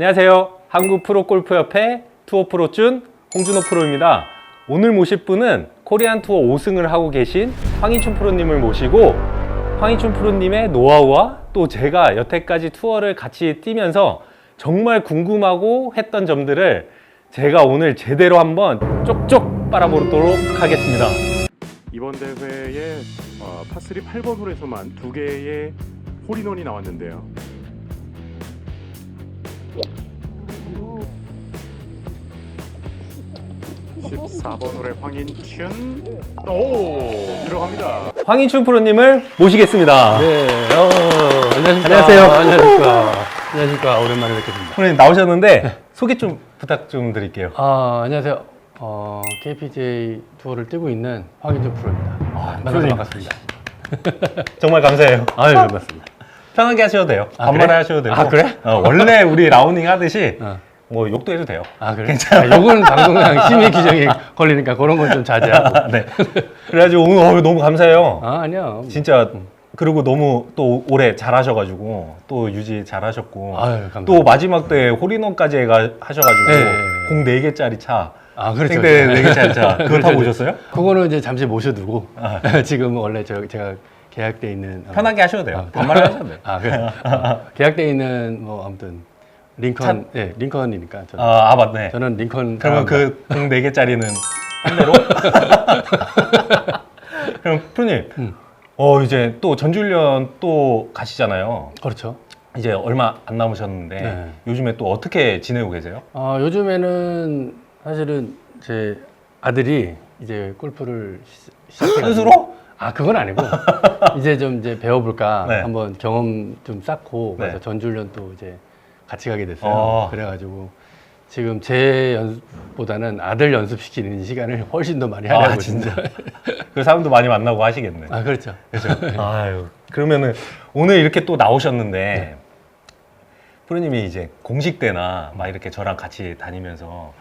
안녕하세요. 한국 프로골프협회 투어 프로준 홍준호 프로입니다. 오늘 모실 분은 코리안 투어 5승을 하고 계신 황인춘 프로님을 모시고 황인춘 프로님의 노하우와 또 제가 여태까지 투어를 같이 뛰면서 정말 궁금하고 했던 점들을 제가 오늘 제대로 한번 쪽쪽 빨아보도록 하겠습니다. 이번 대회에 어, 파3 8번 홀에서만 두 개의 홀인원이 나왔는데요. (14번) 홀의 황인춘 오 들어갑니다 황인춘 프로님을 모시겠습니다. 네, 어, 안녕하십니까. 안녕하세요. 안녕하십니까. 안녕하십니까. 오랜만에 뵙겠습니다. 프로님 나오셨는데 소개 좀 부탁 좀 드릴게요. 아, 안녕하세요. 어, KPJ 투어를 뛰고 있는 황인준 프로입니다. 아, 만나서 프로님. 반갑습니다. 정말 감사해요. 아유, 반갑습니다. 편하게 하셔도 돼요. 아, 반말에 그래? 하셔도 되고. 아, 그래? 어, 원래 우리 라우닝 하듯이 어. 뭐 욕도 해도 돼요. 아, 그래? 아, 요건 방송상 심의 규정이 걸리니까 그런 건 좀 자제하고. 네. 그래가지고 오늘 어, 너무 감사해요. 아, 아니야. 진짜 그리고 너무 또 올해 잘하셔가지고 또 유지 잘하셨고 아유, 감사합니다. 또 마지막 때 홀인원까지 해가- 하셔가지고 네, 네, 공 4개짜리 차 아, 그렇죠. 생대 4개짜리 차 그거 그렇죠, 타고 그렇죠. 오셨어요? 그거는 이제 잠시 모셔두고. 아. 지금 원래 저, 제가 계약돼 있는. 어, 편하게 하셔도 돼요. 아, 반말을 하셔도 돼요. 아, 그래. 어, 계약돼 있는 뭐 아무튼 링컨, 예, 링컨이니까 저는, 아, 아 맞네. 저는 링컨. 그러면. 그공 4개짜리는 한 대로? 그럼 프로님 음. 어 이제 또 전주훈련 또 가시잖아요. 그렇죠. 이제 얼마 안 남으셨는데 네. 요즘에 또 어떻게 지내고 계세요? 어, 요즘에는 사실은 제 아들이 이제 골프를 시작해 스스로? 아 그건 아니고 이제 좀 이제 배워볼까 네. 한번 경험 좀 쌓고 네. 그래서 전주훈련 또 이제 같이 가게 됐어요. 어. 그래가지고 지금 제 연습보다는 아들 연습시키는 시간을 훨씬 더 많이 하려고 아 진짜. 그 사람도 많이 만나고 하시겠네. 아 그렇죠. 그렇죠. 아유 그러면은 오늘 이렇게 또 나오셨는데 네. 프로님이 이제 공식 때나 막 이렇게 저랑 같이 다니면서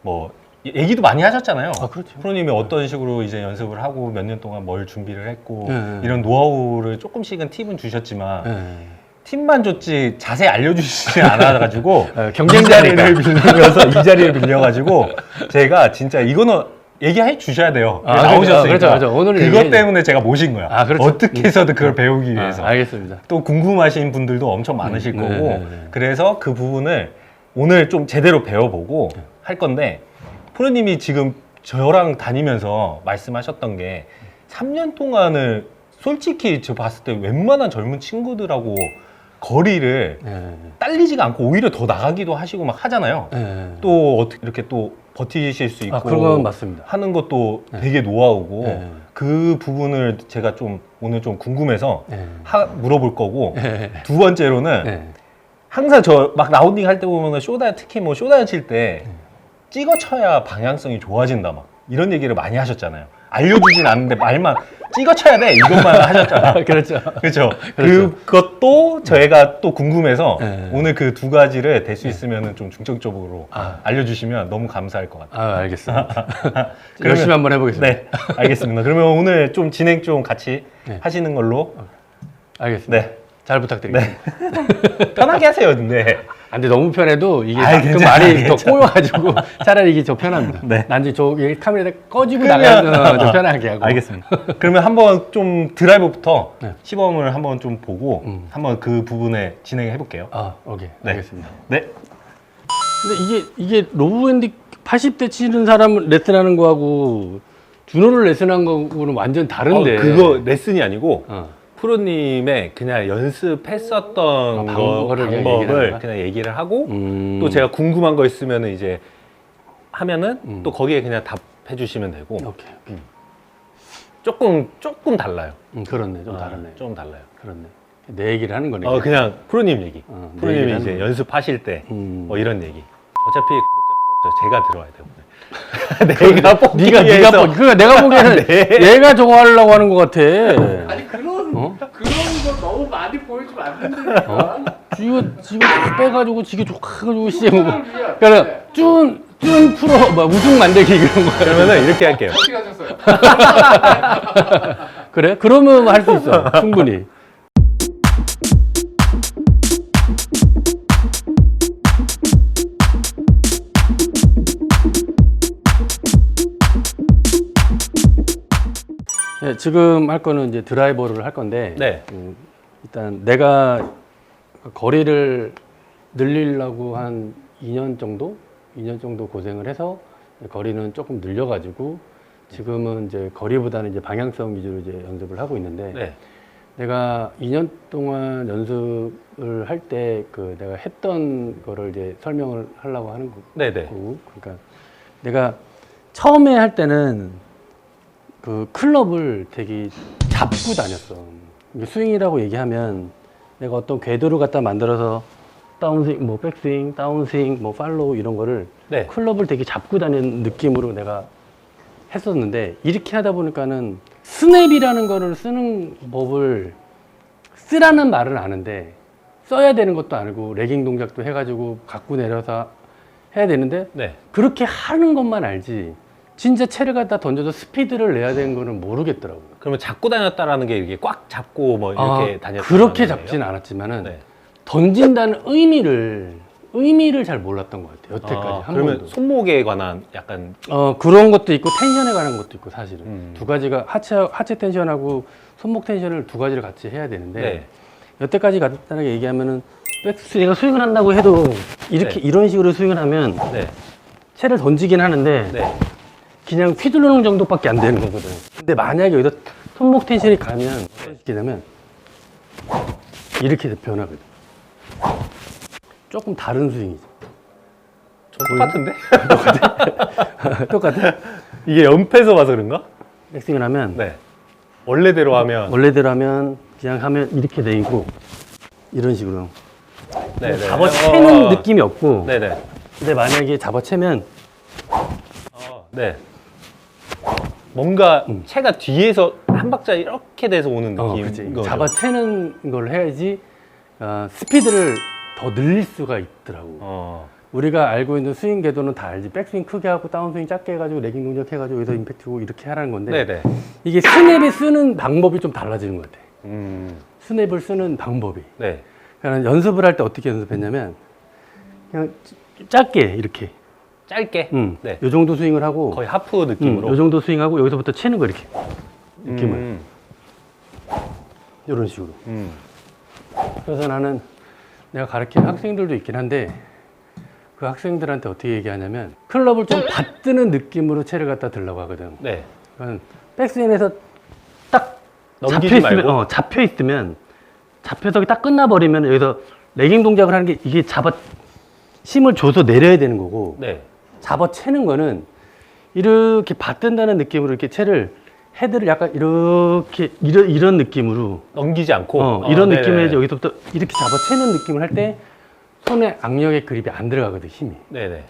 뭐 얘기도 많이 하셨잖아요. 아, 그렇죠. 프로님이 어떤 식으로 이제 연습을 하고 몇 년 동안 뭘 준비를 했고 네, 네. 이런 노하우를 조금씩은 팁은 주셨지만 네. 팁만 줬지 자세히 알려주시지 않아가지고 어, 경쟁자니까. 이 자리를 빌리면서 이 자리를 빌려가지고 제가 진짜 이거는 얘기해 주셔야 돼요. 아, 나오셨으니까 그렇죠, 그렇죠. 오늘은 그것 얘기해- 때문에 제가 모신 거야. 아, 그렇죠. 어떻게 해서든 그걸 배우기 위해서. 아, 알겠습니다. 또 궁금하신 분들도 엄청 많으실 음, 거고 네, 네, 네. 그래서 그 부분을 오늘 좀 제대로 배워보고 할 건데 프로님이 지금 저랑 다니면서 말씀하셨던 게 3년 동안을 솔직히 저 봤을 때 웬만한 젊은 친구들하고 거리를 네. 딸리지가 않고 오히려 더 나가기도 하시고 막 하잖아요. 네. 또 어떻게 이렇게 또 버티실 수 있고 아 그런 건 맞습니다. 하는 것도 네. 되게 노하우고 네. 그 부분을 제가 좀 오늘 좀 궁금해서 네. 하- 물어볼 거고 네. 두 번째로는 네. 항상 저 막 라운딩 할 때 보면 쇼다 특히 뭐 쇼다 칠때 네. 찍어 쳐야 방향성이 좋아진다 막 이런 얘기를 많이 하셨잖아요. 알려주진 않는데 말만 찍어 쳐야 돼 이것만 하셨잖아. 그렇죠. 그렇죠. 그렇죠. 그것도 저희가 또 궁금해서 네. 오늘 그 두 가지를 될 수 있으면 좀 중점적으로 아. 알려주시면 너무 감사할 것 같아요. 아 알겠습니다. 열심히 한번 해보겠습니다. 네, 알겠습니다. 그러면 오늘 좀 진행 좀 같이 네. 하시는 걸로 알겠습니다. 네. 잘 부탁드리겠습니다. 편하게 하세요. 근데 아, 근데 너무 편해도 이게 아이, 그 괜찮아요, 말이 더. 꼬여가지고 차라리 이게 더 편합니다. 네. 난 이제 저이 카메라 꺼지고 나가면 더 편하게 하고. 알겠습니다. 그러면 한번 좀 드라이브부터 네. 시범을 한번 좀 보고 음. 한번 그 부분에 진행해 볼게요. 아 오케이 네. 알겠습니다. 네. 근데 이게 이게 로브핸디 80대 치는 사람 레슨하는 거하고 준호를 레슨한 거하고는 완전 다른데. 어, 그거 레슨이 아니고 어. 프로님의 그냥 연습했었던 아, 거, 방법을 그냥 얘기를 하는 방법을? 그냥 얘기를 하고 음. 또 제가 궁금한 거 있으면 이제 하면은 음. 또 거기에 그냥 답해 주시면 되고 오케이. 오케이. 조금 조금 달라요. 음, 그렇네. 좀 아, 다르네. 좀 달라요. 그렇네. 내 얘기를 하는 거네. 어 그냥 프로님 얘기. 어, 내 프로님이 이제. 연습하실 때 음. 뭐 이런 얘기. 어차피. 제가 들어와야 돼요. 내가 뽑기 네가 네가 위해서 보, 그러니까 내가 보기에는 네. 얘가 저거 하려고 하는 것 같아. 아니 어? 지가 지가 빼가지고 지게 좋아가지고 씨 뭐, 뭐. 그러니까 쭈쭈 풀어 막 우승 만들기 그런 거. 그러면은 이렇게 할게요. 그래? 그러면 할 수 있어 충분히. 예, 지금 할 거는 이제 드라이버를 할 건데 네. 음, 일단 내가 거리를 늘리려고 한 2년 정도, 2년 정도 고생을 해서 거리는 조금 늘려가지고 지금은 이제 거리보다는 이제 방향성 위주로 이제 연습을 하고 있는데 네. 내가 2년 동안 연습을 할 때 그 내가 했던 거를 이제 설명을 하려고 하는 거- 네, 네. 거고 그러니까 내가 처음에 할 때는 그 클럽을 되게 잡고 다녔어. 스윙이라고 얘기하면 내가 어떤 궤도를 갖다 만들어서 다운스윙, 뭐 백스윙, 다운스윙, 뭐 팔로우 이런 거를 네. 클럽을 되게 잡고 다니는 느낌으로 내가 했었는데 이렇게 하다 보니까는 스냅이라는 거를 쓰는 법을 쓰라는 말은 아는데 써야 되는 것도 아니고 레깅 동작도 해가지고 갖고 내려서 해야 되는데 네. 그렇게 하는 것만 알지 진짜 채를 갖다 던져서 스피드를 내야 되는 거는 모르겠더라고요. 그러면 잡고 다녔다라는 게 이게 꽉 잡고 뭐 이렇게 아, 다녔다. 그렇게 잡진 않았지만은 네. 던진다는 의미를 의미를 잘 몰랐던 것 같아요. 여태까지 아, 한 그러면 번도. 손목에 관한 약간 어 그런 것도 있고 텐션에 관한 것도 있고 사실은 음. 두 가지가 하체 하체 텐션하고 손목 텐션을 두 가지를 같이 해야 되는데 네. 여태까지 간단하게 얘기하면은 백스윙가 스윙을 한다고 해도 이렇게 네. 이런 식으로 스윙을 하면 네. 채를 던지긴 하는데 네. 그냥 휘두르는 정도밖에 안 되는 거거든. 근데 만약에 여기다 손목 텐션이 가면 어떻게 되냐면 이렇게 변하거든. 조금 다른 스윙이죠. 저 똑같은데? 똑같아. 이게 연패에서 봐서 그런가? 백스윙을 하면 네. 원래대로 하면 원래대로 하면 그냥 하면 이렇게 돼 있고 이런 식으로 네, 네. 잡아채는 어, 느낌이 없고 네, 네. 근데 만약에 잡아채면 어, 네. 뭔가 음. 채가 뒤에서 한 박자 이렇게 돼서 오는 어, 느낌. 그치. 잡아채는 걸 해야지 어, 스피드를 더 늘릴 수가 있더라고. 어. 우리가 알고 있는 스윙 궤도는 다 알지. 백스윙 크게 하고 다운스윙 작게 해가지고 레깅 동작 해가지고 여기서 임팩트 주고 이렇게 하라는 건데 네, 네. 이게 스냅에 쓰는 방법이 좀 달라지는 것 같아. 음. 스냅을 쓰는 방법이. 네. 그러니까 연습을 할 때 어떻게 연습했냐면 그냥 짧게 이렇게. 짧게. 음, 네. 요 정도 스윙을 하고 거의 하프 음, 느낌으로. 요 정도 스윙하고 여기서부터 채는 거 이렇게 느낌을 음. 이런 식으로. 음. 그래서 나는 내가 가르치는 학생들도 있긴 한데 그 학생들한테 어떻게 얘기하냐면 클럽을 좀 받드는 느낌으로 채를 갖다 들라고 하거든. 네. 그러니까 백스윙에서 딱 넘기지 잡혀 있으면, 말고. 어, 잡혀 있으면 잡혀서 딱 끝나버리면 여기서 레깅 동작을 하는 게 이게 잡아 힘을 줘서 내려야 되는 거고 네. 잡아채는 거는 이렇게 받든다는 느낌으로 이렇게 채를 헤드를 약간 이렇게 이런, 이런 느낌으로 넘기지 않고. 어, 어, 이런 네네. 느낌을 해서 여기서부터 이렇게 잡아채는 느낌을 할 때 손에 악력의 그립이 안 들어가거든 힘이 네네.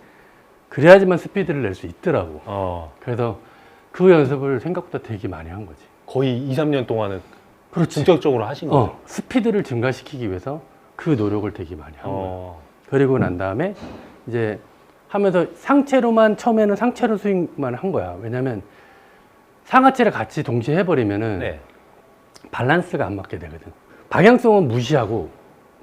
그래야지만 스피드를 낼 수 있더라고 어. 그래서 그 연습을 생각보다 되게 많이 한 거지 거의 2, 3년 동안은 그렇지 본격적으로 하신 거예요. 어, 스피드를 증가시키기 위해서 그 노력을 되게 많이 한 거야 어. 그리고 난 다음에 이제 하면서 상체로만 처음에는 상체로 스윙만 한 거야 왜냐면 상하체를 같이 동시에 해버리면은 네. 밸런스가 안 맞게 되거든. 방향성은 무시하고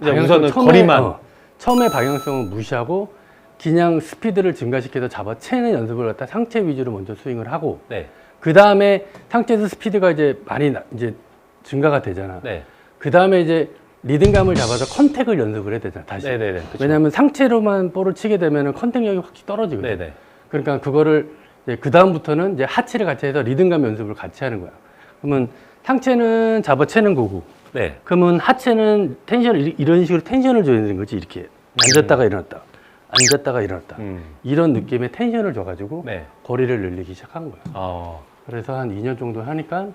이제 방향성 우선은 거리만. 어, 처음에 방향성은 무시하고 그냥 스피드를 증가시켜서 잡아채는 연습을 갖다 상체 위주로 먼저 스윙을 하고 네. 그 다음에 상체에서 스피드가 이제 많이 나- 이제 증가가 되잖아. 네. 그 다음에 이제 리듬감을 잡아서 컨택을 연습을 해야 되잖아. 다시. 네네네. 그쵸. 왜냐하면 상체로만 볼을 치게 되면 컨택력이 확실히 떨어지거든. 네네. 그러니까 그거를 그 다음부터는 이제 하체를 같이 해서 리듬감 연습을 같이 하는 거야. 그러면 상체는 잡아채는 거고, 네. 그러면 하체는 텐션을 이- 이런 식으로 텐션을 줘야 되는 거지. 이렇게 앉았다가 일어났다, 앉았다가 일어났다. 음. 이런 느낌의 텐션을 줘가지고 네. 거리를 늘리기 시작한 거야. 어. 그래서 한 2년 정도 하니까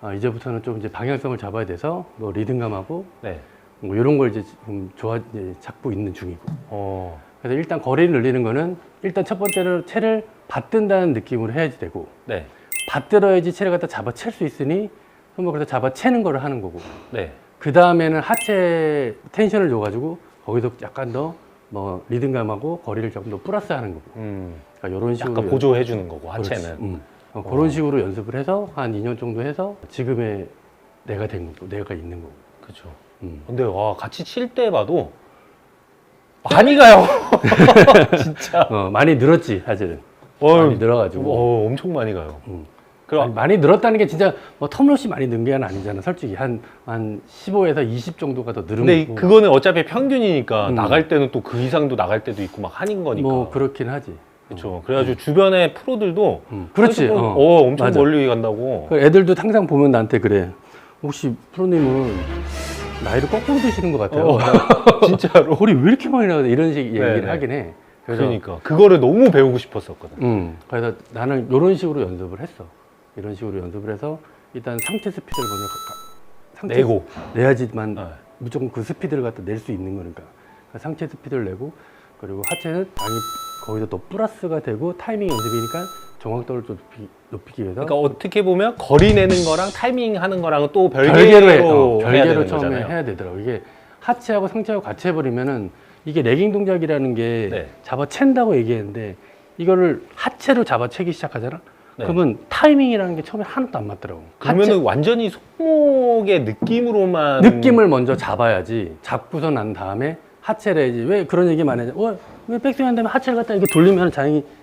아, 이제부터는 좀 이제 방향성을 잡아야 돼서 뭐 리듬감하고 네. 뭐 이런 걸 이제 좀 좋아 이제 잡고 있는 중이고. 어. 그래서 일단 거리를 늘리는 거는 일단 첫 번째로 채를 받든다는 느낌으로 해야지 되고 네. 받들어야지 채를 갖다 잡아챌 수 있으니 손목을 갖다 잡아채는 거를 하는 거고 네. 그 다음에는 하체 텐션을 줘가지고 거기서 약간 더 뭐 리듬감하고 거리를 조금 더 플러스 하는 거고 음. 그러니까 이런 식으로 약간 보조해 주는 거고. 하체는. 음. 어, 그런 식으로 연습을 해서 한 2년 정도 해서 지금의 내가 된 거고 내가 있는 거고 그렇죠. 음. 근데 와 같이 칠 때 봐도 많이 가요. 진짜. 어, 많이 늘었지 사실은 어, 많이 늘어가지고 어, 엄청 많이 가요. 음. 그럼 아니, 많이 늘었다는 게 진짜 뭐 터무니없이 많이 는 게 아니잖아. 솔직히 한 한 15에서 20 정도가 더 늘은 근데 거고. 그거는 어차피 평균이니까 음. 나갈 때는 또 그 이상도 나갈 때도 있고 막 한인 거니까. 뭐 그렇긴 하지. 그렇죠. 그래가지고 주변에 프로들도 음. 그렇지. 어, 어. 어, 엄청 맞아. 멀리 간다고. 그 애들도 항상 보면 나한테 그래. 혹시 프로님은 나이를 거꾸로 드시는 것 같아요. 어, 진짜로. 골이 왜 이렇게 많이 나오냐 이런 식 얘기를 네. 하긴 해. 그래서 그러니까 그거를 너무 배우고 싶었었거든. 음, 그래서 나는 이런 식으로 연습을 했어. 이런 식으로 연습을 해서 일단 상체 스피드를 먼저 가- 상체 내고. 내야지만 네. 무조건 그 스피드를 갖다 낼 수 있는 거니까 그러니까 상체 스피드를 내고 그리고 하체는 당연히 거기서 또 플러스가 되고 타이밍 연습이니까 정확도를 좀 높이, 높이기 위해서 그러니까 어떻게 보면 거리 내는 거랑 타이밍 하는 거랑은 또 별개로, 별개로, 해, 어, 해야 별개로 처음에 거잖아요. 해야 되더라고 이게 하체하고 상체하고 같이 해버리면은 이게 레깅 동작이라는 게 네. 잡아챈다고 얘기했는데 이거를 하체로 잡아채기 시작하잖아 네. 그러면 타이밍이라는 게 처음에 하나도 안 맞더라고 그러면은 완전히 손목의 느낌으로만 느낌을 먼저 잡아야지 잡고서 난 다음에 하체를 해야지 왜 그런 얘기 많이 하죠 어, 왜 백스윙 한 다음에 하체를 갖다 이렇게 돌리면 갖다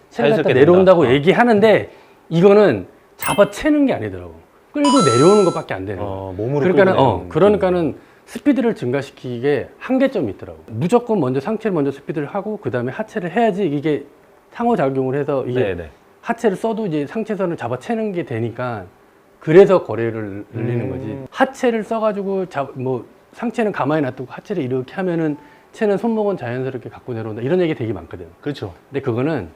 자연스럽게 내려온다고 된다. 어. 얘기하는데 이거는 잡아채는 게 아니더라고 끌고 내려오는 것밖에 안 되는 거야 어, 몸으로 그러니까는 어 그러니까는 스피드를 증가시키기에 한계점이 있더라고 무조건 먼저 상체를 먼저 스피드를 하고 그 다음에 하체를 해야지 이게 상호작용을 해서. 이게 네네. 하체를 써도 이제 상체선을 잡아채는 게 되니까 그래서 거리를 늘리는 음. 거지. 하체를 써가지고 잡, 뭐 상체는 가만히 놔두고 하체를 이렇게 하면은 체는 손목은 자연스럽게 갖고 내려온다 이런 얘기 되게 많거든. 그렇죠. 근데 그거는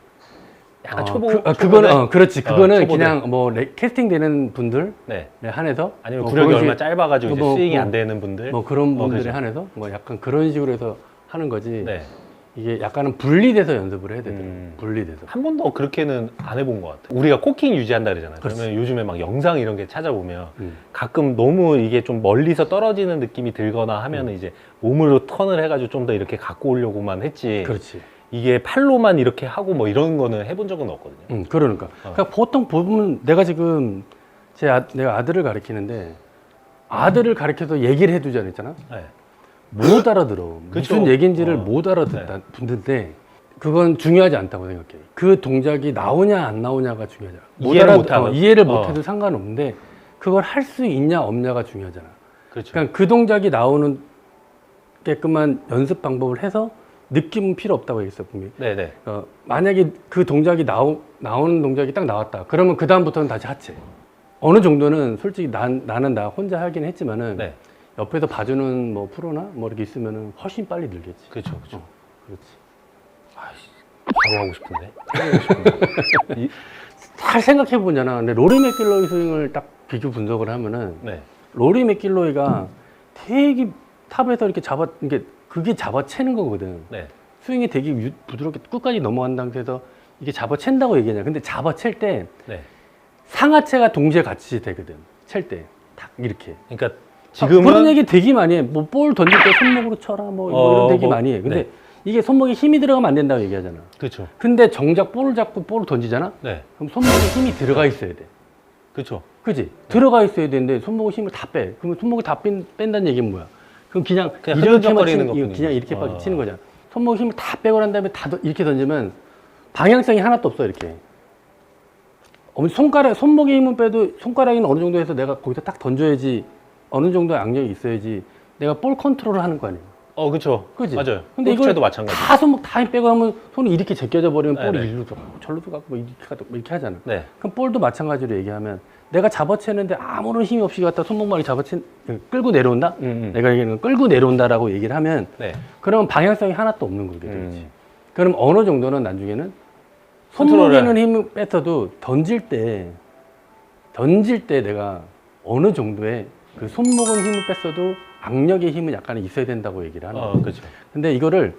약간 어, 초보. 그, 어, 초보들? 그거는 어, 그렇지. 어, 그거는 초보들. 그냥 뭐 레- 캐스팅 되는 분들 네. 에 한해서 아니면 뭐 구력이 그런 얼마 식- 짧아가지고 이제 뭐, 스윙이 뭐, 안 되는 분들. 뭐 그런 어, 분들에 그렇죠. 한해서 뭐 약간 그런 식으로 해서 하는 거지. 네. 이게 약간은 분리돼서 연습을 해야 되더라고. 음. 분리돼서. 한 번도 그렇게는 안 해본 것 같아요. 우리가 코킹 유지한다 그러잖아요. 그렇지. 그러면 요즘에 막 영상 이런 게 찾아보면 음. 가끔 너무 이게 좀 멀리서 떨어지는 느낌이 들거나 하면 은 이제 몸으로 턴을 해가지고 좀 더 이렇게 갖고 오려고만 했지. 그렇지. 이게 팔로만 이렇게 하고 뭐 이런 거는 해본 적은 없거든요. 음, 그러니까. 어. 그러니까 보통 보면 내가 지금 제 아, 내가 아들을 가르치는데 아들을 가르쳐서 얘기를 해두자 그랬잖아. 네. 못 알아들어. 그쵸. 무슨 얘기인지를 어. 네. 못 알아듣다 분인데 그건 중요하지 않다고 생각해. 그 동작이 나오냐 안 나오냐가 중요하잖아. 이해를 알아- 못하는. 어, 이해를 어. 못해도 상관없는데 그걸 할 수 있냐 없냐가 중요하잖아. 그렇죠. 그러니까 그 동작이 나오는 게끔만 연습 방법을 해서 느낌은 필요 없다고 얘기했어 분명히. 네네. 어, 만약에 그 동작이 나오, 나오는 동작이 딱 나왔다. 그러면 그 다음부터는 다시 하체. 어느 정도는 솔직히 난, 나는 나 혼자 하긴 했지만은 네. 옆에서 봐주는 뭐 프로나 뭐 이렇게 있으면은 훨씬 빨리 늘겠지. 그렇죠. 그렇죠. 어, 그렇지. 바로 하고 싶은데. 하고 싶은데. 이- 잘 생각해 보잖아. 근데 로리 맥길로이 스윙을 딱 비교 분석을 하면은 네. 로리 맥길로이가 되게 탑에서 이렇게 잡아 이게 그게 잡아채는 거거든. 네. 스윙이 되게 유- 부드럽게 끝까지 넘어간 상태에서 이게 잡아챈다고 얘기하냐. 근데 잡아챌 때 네. 상하체가 동시에 같이 되거든. 챌 때. 딱 이렇게. 그러니까 지금은 그런 얘기 되게 많이 해. 뭐 볼 던질 때 손목으로 쳐라 뭐 어, 이런 되게 뭐, 많이 해. 근데 네. 이게 손목에 힘이 들어가면 안 된다고 얘기하잖아. 그렇죠. 근데 정작 볼을 잡고 볼을 던지잖아. 네. 그럼 손목에 힘이 들어가 있어야 돼. 그렇죠. 그지? 들어가 있어야 되는데 손목에 힘을 다 빼. 그러면 손목을 다 뺀, 뺀다는 얘기는 뭐야? 그럼 그냥, 그냥 이렇게만 치는, 것뿐이지. 그냥 이렇게밖에 어. 치는 거잖아. 손목에 힘을 다 빼고 난 다음에 다 던- 이렇게 던지면 방향성이 하나도 없어 이렇게. 어머, 손가락 손목에 힘을 빼도 손가락에는 어느 정도 해서 내가 거기다 딱 던져야지 어느 정도 악력이 있어야지 내가 볼 컨트롤을 하는 거 아니에요. 어, 그렇죠. 그지? 맞아요. 근데 이걸 골프채도 마찬가지. 다 손목 다 힘 빼고 하면 손이 이렇게 제껴져 버리면 네, 볼이 네. 일로 가고 절로도 가고 뭐 이렇게 뭐 이렇게 하잖아. 네. 그럼 볼도 마찬가지로 얘기하면 내가 잡아채는데 아무런 힘이 없이 갖다 손목만이 잡아채 끌고 내려온다. 음, 음. 내가 얘기하는 건 끌고 내려온다라고 얘기를 하면 네. 그러면 방향성이 하나도 없는 거게 되지. 음. 그럼 어느 정도는 나중에는 손목에는 힘을 뺐어도 던질 때 던질 때 내가 어느 정도의 그 손목은 힘을 뺐어도 악력의 힘은 약간 있어야 된다고 얘기를 하는 거예요. 어, 그렇죠. 근데 이거를